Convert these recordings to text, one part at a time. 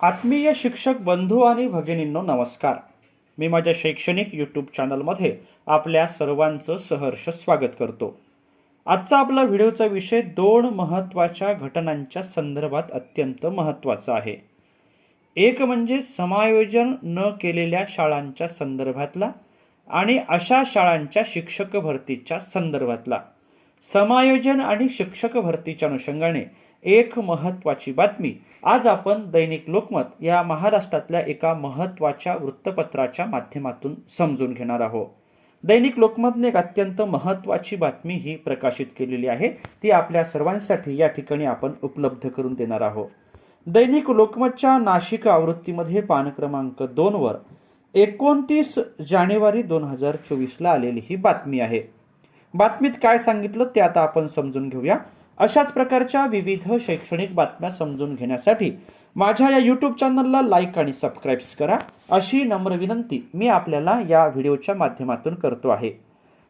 आत्मीय शिक्षक बंधू आणि भगिनींनो नमस्कार. मी माझ्या शैक्षणिक यूट्यूब चॅनलमध्ये आपल्या सर्वांचं सहर्ष स्वागत करतो. आजचा आपला व्हिडिओचा विषय दोन महत्त्वाच्या घटनांच्या संदर्भात अत्यंत महत्त्वाचा आहे. एक म्हणजे समायोजन न केलेल्या शाळांच्या संदर्भातला आणि अशा शाळांच्या शिक्षक भरतीच्या संदर्भातला. समायोजन आणि शिक्षक भरतीच्या अनुषंगाने एक महत्त्वाची बातमी. आज आपण दैनिक लोकमत या महाराष्ट्रातल्या एका महत्त्वाच्या वृत्तपत्राच्या माध्यमातून समजून घेणार आहोत. दैनिक लोकमतने एक अत्यंत महत्त्वाची बातमी ही प्रकाशित केलेली आहे. ती आपल्या सर्वांसाठी या ठिकाणी आपण उपलब्ध करून देणार आहोत. दैनिक लोकमतच्या नाशिक आवृत्तीमध्ये पान क्रमांक दोनवर एकोणतीस जानेवारी दोन हजार चोवीसला आलेली ही बातमी आहे. बातमीत काय सांगितलं ते आता आपण समजून घेऊया. अशाच प्रकारच्या विविध शैक्षणिक बातम्या समजून घेण्यासाठी माझ्या या यूट्यूब चॅनलला लाईक आणि सबस्क्राईब्स करा. अशी नम्र विनंती मी आपल्याला या व्हिडिओच्या माध्यमातून करतो आहे.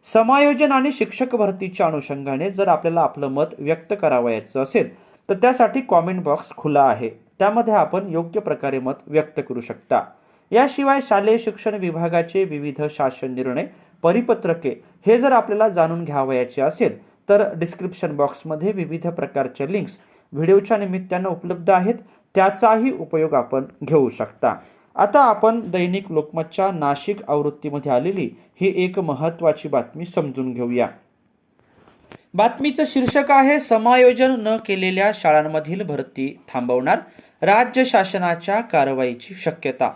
समायोजन आणि शिक्षक भरतीच्या अनुषंगाने जर आपल्याला आपलं मत व्यक्त करावयाचं असेल तर त्यासाठी कॉमेंट बॉक्स खुला आहे. त्यामध्ये आपण योग्य प्रकारे मत व्यक्त करू शकता. याशिवाय शालेय शिक्षण विभागाचे विविध शासन निर्णय परिपत्रके हे जर आपल्याला जाणून घ्यावयाचे असेल तर डिस्क्रिप्शन बॉक्समध्ये विविध प्रकारच्या लिंक्स व्हिडिओच्या निमित्तानं उपलब्ध आहेत. त्याचाही उपयोग आपण घेऊ शकता. आता आपण दैनिक लोकमतच्या नाशिक आवृत्तीमध्ये आलेली ही एक महत्त्वाची बातमी समजून घेऊया. बातमीचं शीर्षक आहे समायोजन न केलेल्या शाळांमधील भरती थांबवणार राज्य शासनाच्या कारवाईची शक्यता.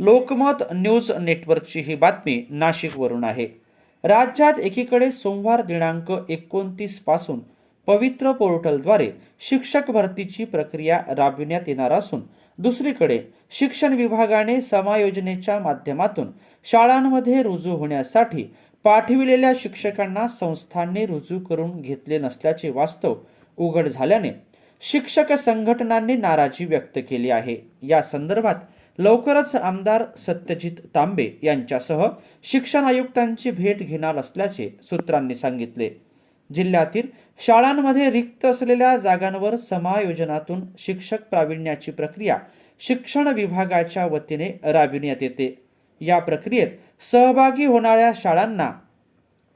लोकमत न्यूज नेटवर्कची ही बातमी नाशिकवरून आहे. राज्यात एकीकडे सोमवार दिनांक एकोणतीसपासून पवित्र पोर्टलद्वारे शिक्षक भरतीची प्रक्रिया राबविण्यात येणार असून दुसरीकडे शिक्षण विभागाने समायोजनेच्या माध्यमातून शाळांमध्ये रुजू होण्यासाठी पाठविलेल्या शिक्षकांना संस्थांनी रुजू करून घेतले नसल्याचे वास्तव उघड झाल्याने शिक्षक संघटनांनी नाराजी व्यक्त केली आहे. या संदर्भात लवकरच आमदार सत्यजित तांबे यांच्यासह शिक्षण आयुक्तांची भेट घेणार असल्याचे सूत्रांनी सांगितले. जिल्ह्यातील शाळांमध्ये रिक्त असलेल्या जागांवर समायोजनातून शिक्षक प्राविण्याची प्रक्रिया शिक्षण विभागाच्या वतीने राबविण्यात येते. या प्रक्रियेत सहभागी होणाऱ्या शाळांना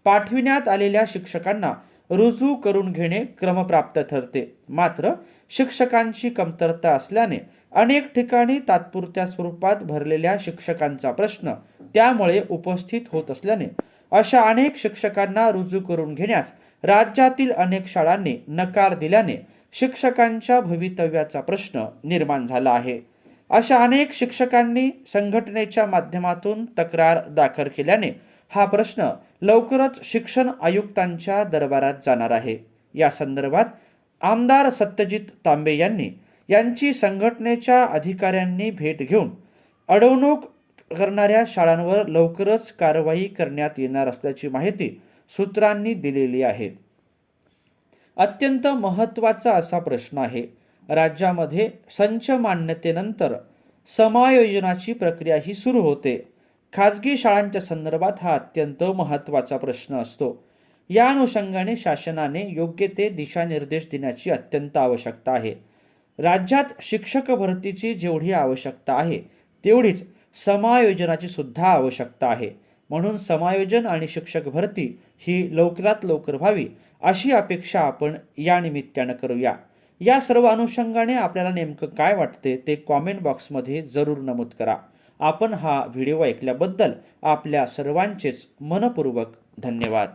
पाठविण्यात आलेल्या शिक्षकांना रुजू करून घेणे क्रमप्राप्त ठरते. मात्र शिक्षकांची कमतरता असल्याने अनेक ठिकाणी तात्पुरत्या स्वरूपात भरलेल्या शिक्षकांचा प्रश्न त्यामुळे उपस्थित होत असल्याने अशा अनेक शिक्षकांना रुजू करून घेण्यास राज्यातील अनेक शाळांनी नकार दिल्याने शिक्षकांच्या भवितव्याचा प्रश्न निर्माण झाला आहे. अशा अनेक शिक्षकांनी संघटनेच्या माध्यमातून तक्रार दाखल केल्याने हा प्रश्न लवकरच शिक्षण आयुक्तांच्या दरबारात जाणार आहे. या संदर्भात आमदार सत्यजित तांबे यांनी यांची संघटनेच्या अधिकाऱ्यांनी भेट घेऊन अडवणूक करणाऱ्या शाळांवर लवकरच कारवाई करण्यात येणार असल्याची माहिती सूत्रांनी दिलेली आहे. अत्यंत महत्त्वाचा असा प्रश्न आहे. राज्यामध्ये संच मान्यतेनंतर समायोजनाची प्रक्रिया ही सुरू होते. खाजगी शाळांच्या संदर्भात हा अत्यंत महत्त्वाचा प्रश्न असतो. या अनुषंगाने शासनाने योग्य ते दिशानिर्देश देण्याची अत्यंत आवश्यकता आहे. राज्यात शिक्षक भरतीची जेवढी आवश्यकता आहे तेवढीच समायोजनाची सुद्धा आवश्यकता आहे. म्हणून समायोजन आणि शिक्षक भरती ही लवकरात लवकर व्हावी अशी अपेक्षा आपण या निमित्तानं करूया. या सर्व अनुषंगाने आपल्याला नेमकं काय वाटते ते कॉमेंट बॉक्समध्ये जरूर नमूद करा. आपण हा व्हिडिओ ऐकल्याबद्दल आपल्या सर्वांचेच मनपूर्वक धन्यवाद.